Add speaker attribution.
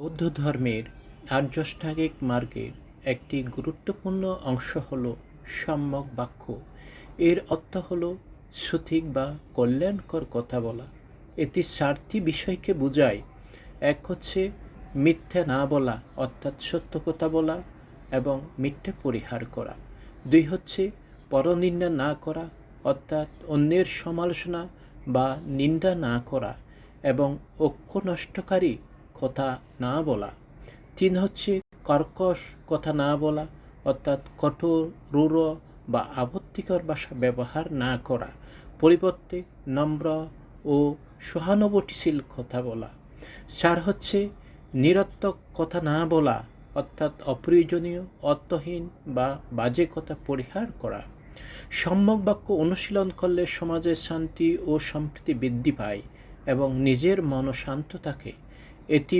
Speaker 1: বৌদ্ধ ধর্মের আর্যষ্টাঙ্গিক মার্গের একটি গুরুত্বপূর্ণ অংশ হল সম্যক বাক্য। এর অর্থ হল সঠিক বা কল্যাণকর কথা বলা। এটি চারটি বিষয়কে বোঝায়। এক হচ্ছে মিথ্যা না বলা, অর্থাৎ সত্য কথা বলা এবং মিথ্যে পরিহার করা। দুই হচ্ছে পরনিন্দা না করা, অর্থাৎ অন্যের সমালোচনা বা নিন্দা না করা এবং ঐক্য নষ্টকারী কথা না বলা। তিন হচ্ছে কর্কশ কথা না বলা, অর্থাৎ কঠোর, রূঢ় বা আপত্তিকর ভাষা ব্যবহার না করা। পরিবর্তে নম্র ও সহানুভূতিশীল কথা বলা। চার হচ্ছে নিরর্থক কথা না বলা, অর্থাৎ অপ্রয়োজনীয়, অর্থহীন বা বাজে কথা পরিহার করা। সম্যক বাক্য অনুশীলন করলে সমাজে শান্তি ও সম্প্রীতি বৃদ্ধি পায় এবং নিজের মনও শান্ত থাকে। এটি